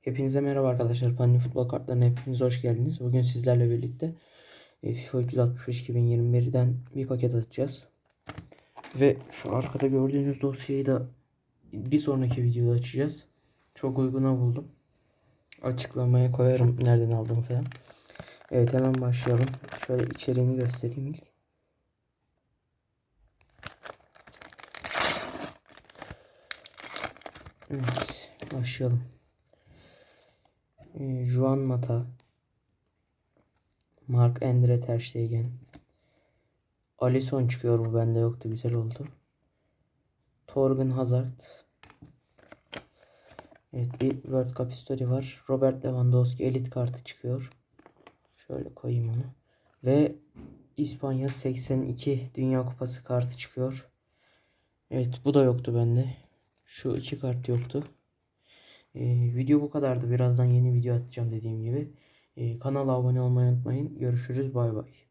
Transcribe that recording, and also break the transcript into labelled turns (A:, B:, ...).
A: Hepinize merhaba arkadaşlar. Panini Futbol Kartlarına hepiniz hoş geldiniz. Bugün sizlerle birlikte e, FIFA 365 2021'den bir paket atacağız. Ve şu arkada gördüğünüz dosyayı da bir sonraki videoda açacağız. Çok uyguna buldum. Açıklamaya koyarım nereden aldığımı falan. Evet hemen başlayalım. Şöyle içeriğini göstereyim. Evet başlayalım. Juan Mata, Mark Andre Ter Stegen, Alisson çıkıyor bu bende yoktu güzel oldu. Torgen Hazard. Evet bir World Cup History var. Robert Lewandowski elit kartı çıkıyor. Şöyle koyayım onu. Ve İspanya 82 Dünya Kupası kartı çıkıyor. Evet bu da yoktu bende. Şu iki kart yoktu. Ee, video bu kadardı. Birazdan yeni video atacağım dediğim gibi. Ee, kanala abone olmayı unutmayın. Görüşürüz. Bay bay.